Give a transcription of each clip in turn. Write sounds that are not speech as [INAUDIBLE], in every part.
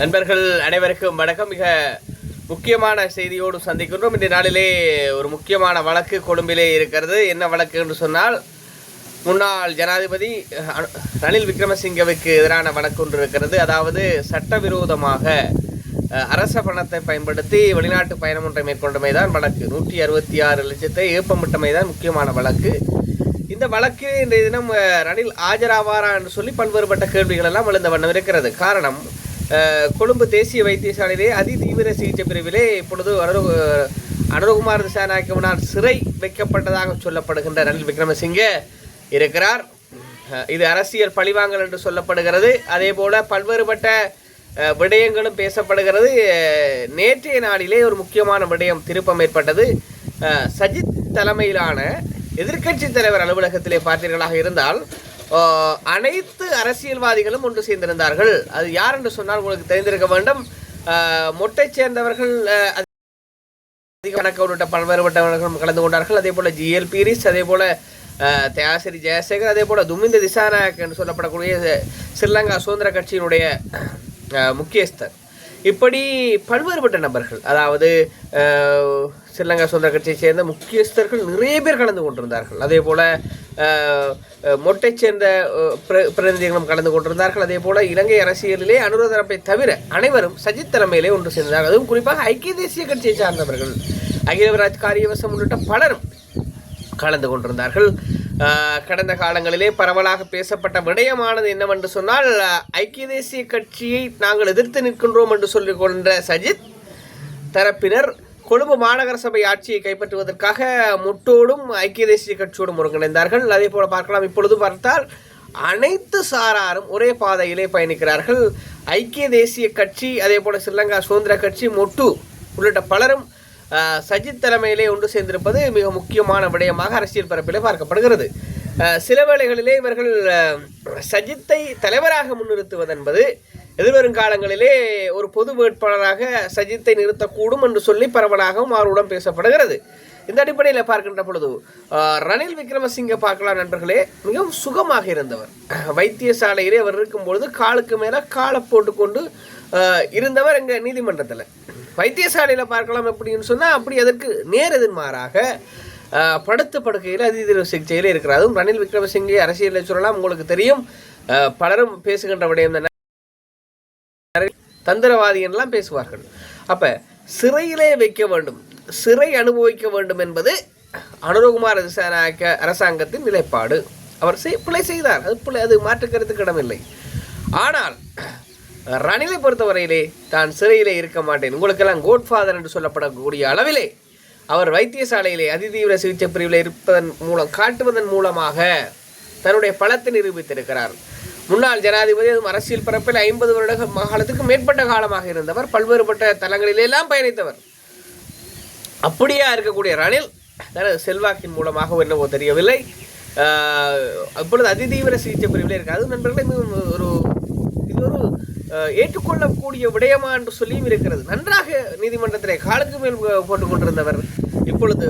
நண்பர்கள் அனைவருக்கும் வணக்கம். மிக முக்கியமான செய்தியோடு சந்திக்கின்றோம். இந்த நாளிலே ஒரு முக்கியமான வழக்கு கொழும்பிலே இருக்கிறது. என்ன வழக்கு என்று சொன்னால் முன்னாள் ஜனாதிபதி ரணில் விக்ரமசிங்கவுக்கு எதிரான வழக்கு ஒன்று இருக்கிறது. அதாவது சட்டவிரோதமாக அரச பணத்தை பயன்படுத்தி வெளிநாட்டு பயணம் ஒன்றை மேற்கொண்டமைதான் வழக்கு. நூற்றி அறுபத்தி ஆறு லட்சத்தை ஏப்பமிட்டமைதான் முக்கியமான வழக்கு. இந்த வழக்கு இன்றைய தினம் ரணில் ஆஜராவாரா என்று சொல்லி பல்வேறுபட்ட கேள்விகள் எல்லாம் எழுந்த வண்ணம் இருக்கிறது. காரணம் கொழும்பு தேசிய வைத்தியசாலையிலே அதிதீவிர சிகிச்சை பிரிவிலே இப்பொழுது அனுரு அனுரகுமார் திசாநாயக்கமனார் சிறை வைக்கப்பட்டதாக சொல்லப்படுகின்ற ரணில் விக்ரமசிங்க இருக்கிறார். இது அரசியல் பழிவாங்கல் என்று சொல்லப்படுகிறது. அதே போல பல்வேறுபட்ட விடயங்களும் பேசப்படுகிறது. நேற்றைய நாளிலே ஒரு முக்கியமான விடயம் திருப்பம் ஏற்பட்டது. சஜித் தலைமையிலான எதிர்க்கட்சி தலைவர் அலுவலகத்திலே பார்த்தீர்களாக இருந்தால் அனைத்து அரசியல்வாதிகளும் ஒன்று சேர்ந்திருந்தார்கள். அது யார் என்று சொன்னால் உங்களுக்கு தெரிந்திருக்க வேண்டும். மொட்டை சேர்ந்தவர்கள் கணக்கு உள்ளிட்ட பல்வேறுபட்டவர்களும் கலந்து கொண்டார்கள். அதே போல ஜிஎல் பீரிஸ் அதே போல தயாசிரி ஜெயசேகர் அதே போல துமிந்த திசாநாயக் என்று சொல்லப்படக்கூடிய ஸ்ரீலங்கா சுதந்திர கட்சியினுடைய முக்கியஸ்தர். இப்படி பல்வேறுபட்ட நபர்கள் அதாவது ஸ்ரீலங்கா சுதந்திர கட்சியைச் சேர்ந்த முக்கியஸ்தர்கள் நிறைய பேர் கலந்து கொண்டிருந்தார்கள். அதே போல் மொட்டை சேர்ந்த பிர- பிரதிநிதிகளும் கலந்து கொண்டிருந்தார்கள். அதே போல் இலங்கை அரசியலிலே அனுர தரப்பை தவிர அனைவரும் சஜித் தலைமையிலே ஒன்று சேர்ந்தார்கள். அதுவும் குறிப்பாக ஐக்கிய தேசிய கட்சியை சார்ந்தவர்கள். அகிலவராஜ் காரியவசம் உள்ளிட்ட பலரும் கலந்து கொண்டிருந்தார்கள். கடந்த காலங்களிலே பரவலாக பேசப்பட்ட விடயமானது என்னவென்று சொன்னால் ஐக்கிய தேசிய கட்சியை நாங்கள் எதிர்த்து நிற்கின்றோம் என்று சொல்லிக் கொண்ட சஜித் தரப்பினர் கொழும்பு மாநகர சபை ஆட்சியை கைப்பற்றுவதற்காக முட்டோடும் ஐக்கிய தேசிய கட்சியோடும் ஒருங்கிணைந்தார்கள். அதே போல பார்க்கலாம் இப்பொழுது பார்த்தால் அனைத்து சாராரும் ஒரே பாதையிலே பயணிக்கிறார்கள். ஐக்கிய தேசிய கட்சி அதே போல ஸ்ரீலங்கா சுதந்திர கட்சி மொட்டு உள்ளிட்ட பலரும் சஜித் தலைமையிலே ஒன்று சேர்ந்திருப்பது மிக முக்கியமான விடயமாக அரசியல் பரப்பிலே பார்க்கப்படுகிறது. சில வேளைகளிலே இவர்கள் சஜித்தை தலைவராக முன்னிறுத்துவது என்பது எதிர்வரும் காலங்களிலே ஒரு பொது வேட்பாளராக சஜித்தை நிறுத்தக்கூடும் என்று சொல்லி பரவலாகவும் அவருடன் பேசப்படுகிறது. இந்த அடிப்படையில் பார்க்கின்ற பொழுது ரணில் விக்ரமசிங்க பார்க்கலாம் நண்பர்களே மிகவும் சுகமாக இருந்தவர். வைத்தியசாலையிலே அவர் இருக்கும் பொழுது காலுக்கு மேலே காலை போட்டுக்கொண்டு இருந்தவர் எங்கள் நீதிமன்றத்தில். வைத்தியசாலையில் பார்க்கலாம் எப்படின்னு சொன்னால் அப்படி அதற்கு நேர் எதிர்மாறாக படுத்த படுக்கையில் அதிதீவிர சிகிச்சையில் இருக்கிறார். அதுவும் ரணில் விக்ரமசிங்கே அரசியலில் சொல்லலாம் உங்களுக்கு தெரியும். பலரும் பேசுகின்ற விடயம் தந்திரவாதி பேசுவார்கள். அப்போ சிறையிலே வைக்க வேண்டும். சிறை அனுபவிக்க வேண்டும் என்பது அனுரகுமார் திசாநாயக்க அரசாங்கத்தின் நிலைப்பாடு. அவர் செய் பிழை செய்தார். அது பிழை அது மாற்றுக்கருத்துக்கு இடமில்லை ஆனால் ரணிலை பொறுத்தவரையிலே தான் சிறையிலே இருக்க மாட்டேன். உங்களுக்கெல்லாம் கோட்ஃபாதர் என்று சொல்லப்படக்கூடிய அளவிலே அவர் வைத்தியசாலையிலே அதிதீவிர சிகிச்சை பிரிவில் இருப்பதன் மூலம் காட்டுவதன் மூலமாக தன்னுடைய பலத்தை நிரூபித்திருக்கிறார். முன்னாள் ஜனாதிபதி அதுவும் அரசியல் பரப்பில் ஐம்பது வருட காலத்துக்கு மேற்பட்ட காலமாக இருந்தவர் பல்வேறுபட்ட தலங்களிலெல்லாம் பயணித்தவர். அப்படியா இருக்கக்கூடிய ரணில் செல்வாக்கின் மூலமாக என்னவோ தெரியவில்லை. அப்பொழுது அதிதீவிர சிகிச்சை பிரிவில் இருக்காது. நண்பர்களே மிகவும் ஒரு இது ஒரு ஏற்றுக்கொள்ளக்கூடிய விடயமா என்று சொல்லியும் இருக்கிறது. நன்றாக நீதிமன்றத்திலே காலுக்கு மேல் போட்டுக் கொண்டிருந்தவர் இப்பொழுது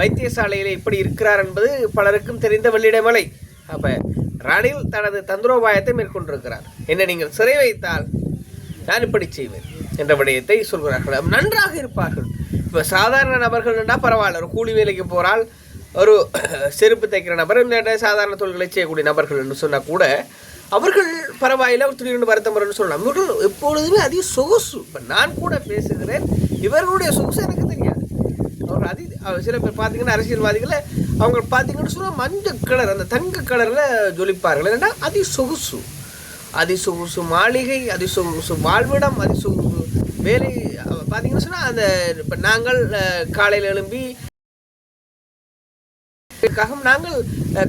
வைத்தியசாலையில் இப்படி இருக்கிறார் என்பது பலருக்கும் தெரிந்த வெள்ளிடமலை. அப்போ ரணில் தனது தந்திரோபாயத்தை மேற்கொண்டிருக்கிறார். என்னை நீங்கள் சிறை வைத்தால் நான் இப்படி செய்வேன் என்ற விடயத்தை சொல்கிறார்கள். நன்றாக இருப்பார்கள். இப்போ சாதாரண நபர்கள்னா பரவாயில்ல. ஒரு கூலி வேலைக்கு போகிறால் ஒரு [COUGHS] செருப்பு தைக்கிற நபர் இல்லாட்ட சாதாரண தொழில்களை செய்யக்கூடிய நபர்கள்னு சொன்னால் கூட அவர்கள் பரவாயில்ல ஒரு திடீர்னு வருத்தம் வரும்னு சொல்லலாம். இவர்கள் எப்பொழுதுமே அதிக சொகுசு. இப்போ நான் கூட பேசுகிறேன். இவர்களுடைய சொகுசு எனக்கு தெரியாது. அவர் அதி அவர் சில பேர் பார்த்தீங்கன்னா அரசியல்வாதிகளை அவங்க பார்த்தீங்கன்னு சொன்னால் மஞ்சள் கலர் அந்த தங்க கலரில் ஜொலிப்பார்கள். என்னன்னா அதி சொகுசு. அதி சொகுசு மாளிகை அதி சொகுசு வாழ்விடம் அதி சொகுசு வேலை பார்த்தீங்கன்னு சொன்னால் அந்த இப்போ நாங்கள் காலையில் எழும்பி இதற்காக நாங்கள்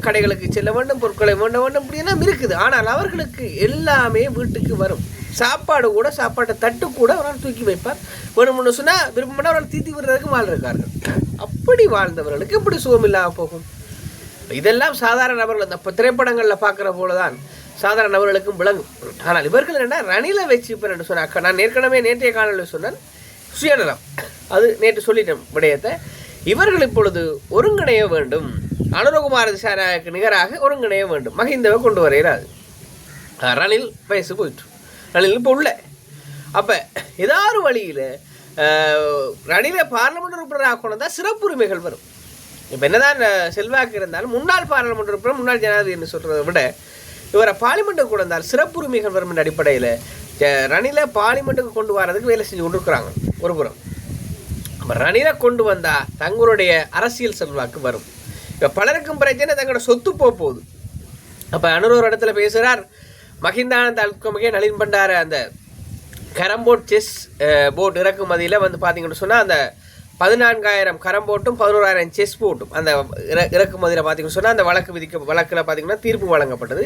கடைகளுக்கு செல்ல வேண்டும் பொருட்களை வேண்ட வேண்டும் அப்படின்னா இருக்குது. ஆனால் அவர்களுக்கு எல்லாமே வீட்டுக்கு வரும். சாப்பாடு கூட சாப்பாட்டை தட்டு கூட அவரால் தூக்கி வைப்பார். வேணும்னு சொன்னால் விருப்பம்னா அவரால் தீத்தி விடுறதுக்கு வாழ் இருக்கார்கள் அப்படி வாழ்ந்தவர்களுக்கு எப்படி சுகம் இல்லாமல் போகும்? இதெல்லாம் சாதாரண நபர்கள் அந்த இப்போ திரைப்படங்களில் பார்க்குற போல தான் சாதாரண நபர்களுக்கும் விளங்கும். ஆனால் இவர்கள் என்ன ரணிலை வச்சு இப்போ என்று சொன்னாக்க நான் ஏற்கனவே நேற்றைய காலையில் சொன்னேன் சுயநலம். அது நேற்று சொல்லிட்டேன் விடயத்தை. இவர்கள் இப்பொழுது ஒருங்கிணைய வேண்டும். அனுரகுமார திசாநாயக்கு நிகராக ஒருங்கிணைய வேண்டும். மஹிந்தவை கொண்டு வரையிறாது ரணில் வயசு போயிட்டு ரணில் இப்போ உள்ள. அப்போ ஏதாவது வழியில் ரணிலை பார்லமெண்ட் உறுப்பினராக கொண்டு தான் சிறப்புரிமைகள் வரும். இப்போ என்னதான் செல்வாக்கு இருந்தாலும் முன்னாள் பாராளுமன்ற உறுப்பினர் முன்னாள் ஜனாதிபதி என்று சொல்கிறத விட இவரை பார்லிமெண்ட்டுக்கு கொண்டு வந்தால் சிறப்புரிமைகள் வரும் என்ற அடிப்படையில் ரணில பார்லிமெண்ட்டுக்கு கொண்டு வரதுக்கு வேலை செஞ்சு கொண்டிருக்கிறாங்க ஒரு புறம். அப்போ ரணிலை கொண்டு வந்தால் தங்களுடைய அரசியல் செல்வாக்கு வரும். இப்போ பலருக்கும் பிரச்சனை தங்களோட சொத்து போக போகுது. அப்போ அனுர் இடத்துல பேசுகிறார் மகிந்தானந்த அல்கமிகே நளின் பண்டார அந்த கரம்போர்ட் செஸ் போட் இறக்குமதியில் வந்து பார்த்தீங்கன்னு சொன்னால் அந்த பதினான்காயிரம் கரம்போட்டும் பதினோராயிரம் செஸ் போட்டும் அந்த இற இறக்குமதியில் பார்த்தீங்கன்னு சொன்னால் அந்த வழக்கு விதிக்க வழக்கில் பார்த்தீங்கன்னா தீர்ப்பு வழங்கப்பட்டது.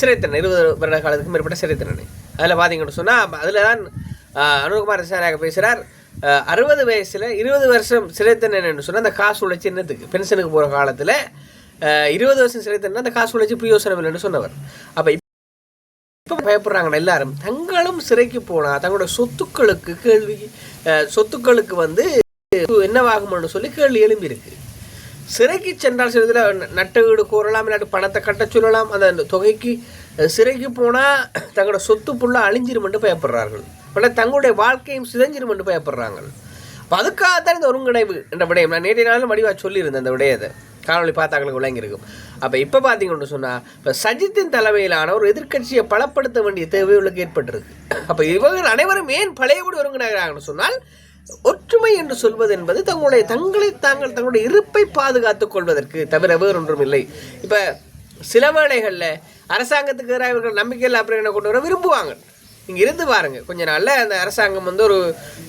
சிறைத்தண்டனை இருபது வருட காலத்துக்கு மேற்பட்ட சிறைத்தண்டனை அதில் பார்த்தீங்கன்னு சொன்னால் அதில் தான் அனுகுமார் திசாநாயக பேசுகிறார் அறுபது வயசில் இருபது வருஷம் சிறை தண்டனைன்னு சொன்னால் அந்த காசு உழைச்சி என்னத்துக்கு? பென்ஷனுக்கு போகிற காலத்தில் இருபது வருஷம் சிறை தண்டனை அந்த காசு உழைச்சி பிரயோசனம் இல்லைன்னு சொன்னவர். அப்போ இப்போ பயப்படுறாங்க எல்லாரும் தங்களும் சிறைக்கு போனால் தங்களோட சொத்துக்களுக்கு கேள்வி சொத்துக்களுக்கு வந்து என்னவாகும்னு சொல்லி கேள்வி எழும்பி இருக்குது சிறைக்கு சென்றால் சில இதில் நட்ட வீடு கூறலாம் இல்லாட்டி பணத்தை கட்ட சொல்லலாம் அந்த தொகைக்கு சிறைக்கு போனால் தங்களோட சொத்து ஃபுல்லாக அழிஞ்சிருமென்று பயப்படுறார்கள். பல தங்களுடைய வாழ்க்கையும் சிதைஞ்சிருமென்று பயப்படுறாங்க அப்போ அதுக்காகத்தான் இந்த ஒருங்கிணைவு என்ற விடயம். நான் நேற்றைய நாளும் வடிவாக சொல்லியிருந்தேன் அந்த விடயத்தை. காணொலி பார்த்தாங்களுக்கு விளங்கியிருக்கும். அப்போ இப்போ பார்த்தீங்கன்னு சொன்னால் இப்போ சஜித்தின் தலைமையிலான ஒரு எதிர்க்கட்சியை பலப்படுத்த வேண்டிய தேவை உள்ளுக்கு ஏற்பட்டிருக்கு. அப்போ இவர்கள் அனைவரும் ஏன் பழையபடி ஒருங்கிணைகிறாங்கன்னு சொன்னால் ஒற்றுமை என்று சொல்வது என்பது தங்களுடைய தங்களை தாங்கள் தங்களுடைய இருப்பை பாதுகாத்துக் கொள்வதற்கு தவிர வேறொன்றும் இல்லை. இப்போ சில வேளைகளில் அரசாங்கத்துக்கு எதிராக இவர்கள் நம்பிக்கையில் அப்படின்னு கொண்டு வர விரும்புவாங்க? இங்கே இருந்து பாருங்கள் கொஞ்ச நாளில் அந்த அரசாங்கம் வந்து ஒரு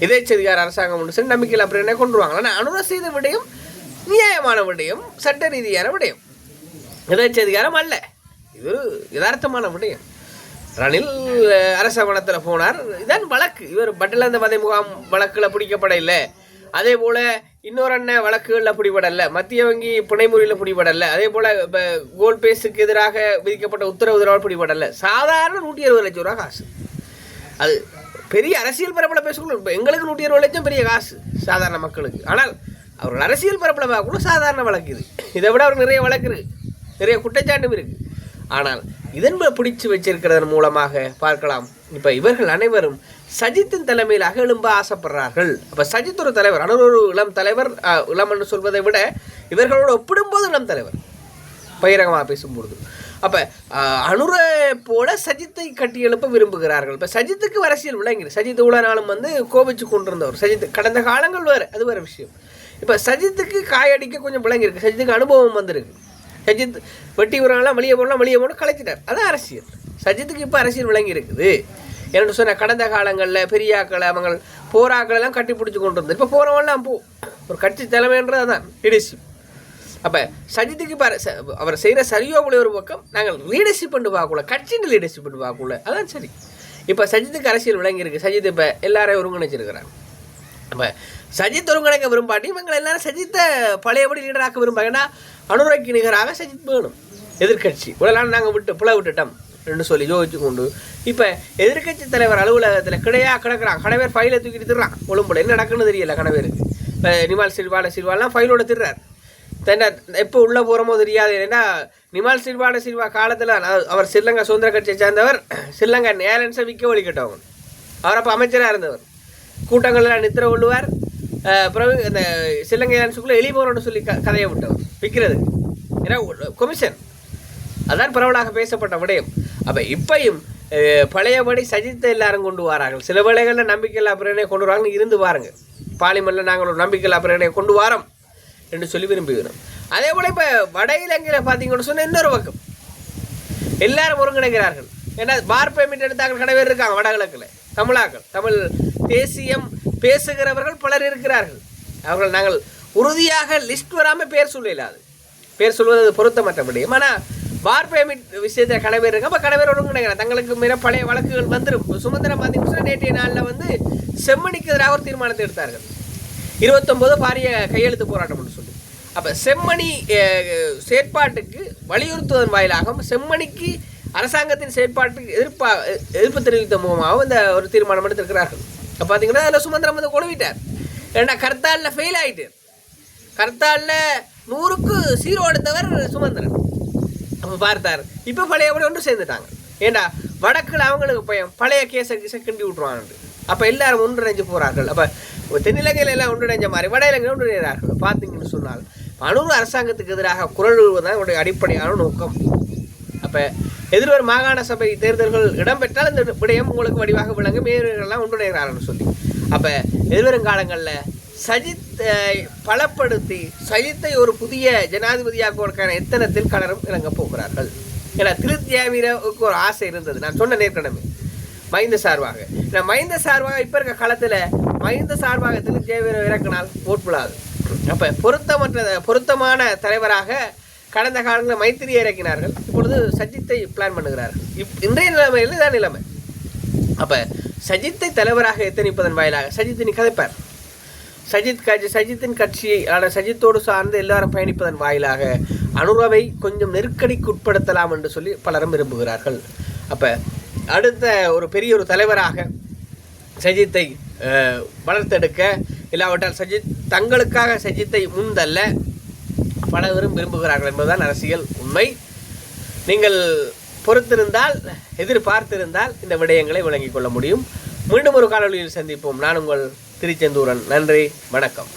எதேச்சதிகார அரசாங்கம் ஒன்று சரி நம்பிக்கையில் அப்படின்னு கொண்டு வருவாங்க? ஆனால் அனுர செய்த விடயம் நியாயமான விடயம் சட்ட ரீதியான விடயம். எதேச்சதிகாரம் அல்ல. இது ஒரு யதார்த்தமான விடயம். ரணில் அரசவனத்தில் போனார். இதான் வழக்கு. இவர் பட்டலந்த வதை முகாம் வழக்கில் பிடிக்கப்பட இல்லை அதே போல் இன்னொரு அண்ணன் வழக்குகளில் பிடிபடல. மத்திய வங்கி புனைமுறையில் பிடிபடல. அதே போல் இப்போ கோல்ட் பேஸுக்கு எதிராக விதிக்கப்பட்ட உத்தரவு எதிராக பிடிபடல. சாதாரண நூற்றி அறுபது லட்சம் ரூபா காசு. அது பெரிய அரசியல் பரப்பல பேசக்கூட இப்போ எங்களுக்கு நூற்றி அறுபது லட்சம் பெரிய காசு சாதாரண மக்களுக்கு. ஆனால் அவர்கள் அரசியல் பரப்பல பார்க்கணும் சாதாரண வழக்கு இது. இதை விட அவர் நிறைய வழக்கு இருக்குது நிறைய குற்றச்சாட்டும் இருக்குது ஆனால் இதன் பிடிச்சு வச்சிருக்கிறதன் மூலமாக பார்க்கலாம். இப்போ இவர்கள் அனைவரும் சஜித்தின் தலைமையில் எழும்ப ஆசைப்படுறார்கள். அப்போ சஜித் ஒரு தலைவர் ஆனால் ஒரு இளம் தலைவர் இளம்னு என்று சொல்வதை விட இவர்களோடு ஒப்பிடும்போது இளம் தலைவர். பகிரங்கமாக பேசும்பொழுது. அப்போ அனுரை போல சஜித்தை கட்டியெழுப்ப விரும்புகிறார்கள். இப்போ சஜித்துக்கு அரசியல் விளங்கி சஜித் இவ்வளோ நாளும் வந்து கோபிச்சு கொண்டிருந்தவர். சஜித் கடந்த காலங்கள் வேறு அது வேறு விஷயம். இப்போ சஜித்துக்கு காயடிக்க கொஞ்சம் விளங்கியிருக்கு. சஜித்துக்கு அனுபவம் வந்திருக்கு. சஜித் வெட்டி விடுறாங்களா வெளியே போடலாம் வெளியே போகணும் கலைச்சிட்டார். அதான் அரசியல். சஜித்துக்கு இப்போ அரசியல் விளங்கி இருக்குது என்னென்னு சொன்ன கடந்த காலங்களில் பெரியாக்களை அவங்க போராக்கள் எல்லாம் கட்டி பிடிச்சி கொண்டு இருந்தது இப்போ போகிறவங்களாம் போ ஒரு கட்சி தலைமைன்றது அதான் லீடர்ஷிப் அப்போ சஜித்துக்கு இப்போ அவர் செய்கிற சரியோ கூட ஒரு பக்கம் நாங்கள் லீடர்ஷிப் பண்ணி பார்க்கல கட்சியின் லீடர்ஷிப் பண்ணி பார்க்கல அதான் சரி. இப்போ சஜித்துக்கு அரசியல் விளங்கியிருக்கு. சஜித் இப்போ எல்லாரையும் ஒருங்கிணைச்சிருக்கிறார். அப்போ சஜித் ஒருங்கிணைக்க விரும்பாட்டி இவங்க எல்லாரும் சஜித்தை பழையபடி லீடராக்க விரும்பாங்கன்னா ஏன்னா நிகராக சஜித் வேணும். எதிர்க்கட்சி. இவ்வளோ நாங்கள் விட்டு புல விட்டுட்டோம். என்று சொல்லி யோசிச்சு கொண்டு இப்போ எதிர்க்கட்சி தலைவர் அலுவலகத்தில் கிடையா கிடக்கிறான். கணவர் ஃபைலை தூக்கிட்டு திடுறான் ஒழும்புல என்ன நடக்குன்னு தெரியல கணவருக்கு இப்போ நிமால் சில்வாட சில்வாலாம் ஃபைலோட திடுறார் தென்ன எப்போ உள்ளே போகிறோமோ தெரியாது. ஏன்னா நிமால் சில்வாட சில்வா காலத்தில் அவர் ஸ்ரீலங்கா சுதந்திர கட்சியை சேர்ந்தவர் ஸ்ரீலங்கா நேரன்ஸை விற்க ஒழிக்கட்டவங்க அவர் அப்போ அமைச்சராக இருந்தவர். கூட்டங்கள்லாம் நித்திர கொள்ளுவார். பிறகு இந்த ஸ்ரீலங்கா ஏரன்ஸுக்குள்ளே எலி போகிறோன்னு சொல்லி க கதையை விட்டவர். விற்கிறது ஏன்னா கொமிஷன் அதான் பரவலாக பேசப்பட்ட விடயம். அப்போ இப்பையும் பழையபடி சஜித்தை எல்லாரும் கொண்டு வரார்கள். சில வேளைகளில் நம்பிக்கையில்லா பிரேரணையை கொண்டு வராங்கன்னு இருந்து பாருங்க பாலிமரில் நாங்கள் ஒரு நம்பிக்கையில்லா பிரேரணையை கொண்டு வரோம் என்று சொல்லி விரும்புகிறோம். அதே போல் இப்போ வட இலங்கையில் பார்த்தீங்கன்னு சொன்னால் இன்னொரு பக்கம். எல்லாரும் ஒருங்கிணைக்கிறார்கள் ஏன்னா பார் பேமெண்ட் எடுத்தாங்க கடை பேர் இருக்காங்க வடகிழக்கில் தமிழாக்கள் தமிழ் தேசியம் பேசுகிறவர்கள் பலர் இருக்கிறார்கள். அவர்கள் நாங்கள் உறுதியாக லிஸ்ட் வராமல் பேர் சொல்லலாது பேர் சொல்வது பொருத்தமற்ற முடியும் ஆனால் பார் பேமெண்ட் விஷயத்தில் கடை பேர் இருக்கு அப்போ கடை பேர் ஒருங்கிணைக்கிறாங்க தங்களுக்கு மிக பழைய வழக்குகள் வந்துடும் சுமந்திரம் பார்த்தீங்கன்னா நேற்றைய நாளில் வந்து செம்மணிக்கு எதிராக ஒரு தீர்மானத்தை எடுத்தார்கள். இருபத்தொம்போது பாரிய கையெழுத்து போராட்டம்னு சொல்லி. அப்போ செம்மணி செயற்பாட்டுக்கு வலியுறுத்துவதன் வாயிலாகவும் செம்மணிக்கு அரசாங்கத்தின் செயற்பாட்டுக்கு எதிர்ப்பா எதிர்ப்பு தெரிவித்த மூலமாகவும் இந்த ஒரு தீர்மானம் எடுத்திருக்கிறார்கள். அப்போ பார்த்தீங்கன்னா அதில் சுமந்திரம் வந்து கொழுவிட்டார். ஏன்னா கர்த்தாலில் ஃபெயில் ஆகிட்டு கர்த்தாலில் நூறுக்கு சீரோ எடுத்தவர் சுமந்திரன். பார்த்தார். இப்போ பழையபடி ஒன்று சேர்ந்துட்டாங்க. ஏண்டா? வடக்கில் அவங்களுக்கு பயம் பழைய கேஸை கீசை கிண்டி விட்ருவாங்க அப்போ எல்லாரும் ஒன்றிணைஞ்சு போகிறார்கள் அப்போ தென்னிலங்கையில் எல்லாம் ஒன்றிணைஞ்ச மாதிரி வட இலங்கையில் ஒன்றிணைகிறார்கள் பார்த்தீங்கன்னு சொன்னால் அணுகு அரசாங்கத்துக்கு எதிராக குரல் எழுவதுதான் இவருடைய அடிப்படையான நோக்கம். அப்போ எதிர்வரும் மாகாண சபை தேர்தல்கள் இடம்பெற்றால் இந்த விடயம் உங்களுக்கு வடிவாக விளங்க மேயர்கள்லாம் ஒன்றிணைகிறார்கள் சொல்லி. அப்போ எதிர்வரும் காலங்களில் சஜித் பலப்படுத்தி சஜித்தை ஒரு புதிய ஜனாதிபதியாக்குவதற்கான எத்தனத்தில் கலரும் இறங்க போகிறார்கள்? ஏன்னா திருத்தியாவிற்கு ஒரு ஆசை இருந்தது. நான் சொன்ன நேர்கடமை மைந்த சார்பாக. ஏன்னா மைந்த சார்பாக இப்போ இருக்க காலத்தில் மைந்த சார்பாக திருத்தியாவிர இறக்கினால் ஓட் விழாது. அப்போ பொருத்தமற்ற பொருத்தமான தலைவராக கடந்த காலங்களில் மைத்திரியை இறக்கினார்கள். இப்பொழுது சஜித்தை பிளான் பண்ணுகிறார்கள். இப் இன்றைய நிலைமையில் தான் நிலைமை. அப்போ சஜித்தை தலைவராக எத்தனிப்பதன் வாயிலாக? சஜித்தினி நீ கதைப்பார். சஜித் கட்சி சஜித்தின் கட்சியை ஆன சஜித்தோடு சார்ந்து எல்லாரும் பயணிப்பதன் வாயிலாக அனுரவை கொஞ்சம் நெருக்கடிக்கு உட்படுத்தலாம் என்று சொல்லி பலரும் விரும்புகிறார்கள். அப்போ அடுத்த ஒரு பெரிய ஒரு தலைவராக சஜித்தை வளர்த்தெடுக்க இல்லாவிட்டால் சஜித் தங்களுக்காக சஜித்தை முன்தல்ல பலரும் விரும்புகிறார்கள் என்பதுதான் அரசியல் உண்மை. நீங்கள் பொறுத்திருந்தால் எதிர்பார்த்திருந்தால் இந்த விடயங்களை விளங்கிக் கொள்ள முடியும். மீண்டும் ஒரு காணொளியில் சந்திப்போம். நான் உங்கள் திருச்செந்தூரன். நன்றி. வணக்கம்.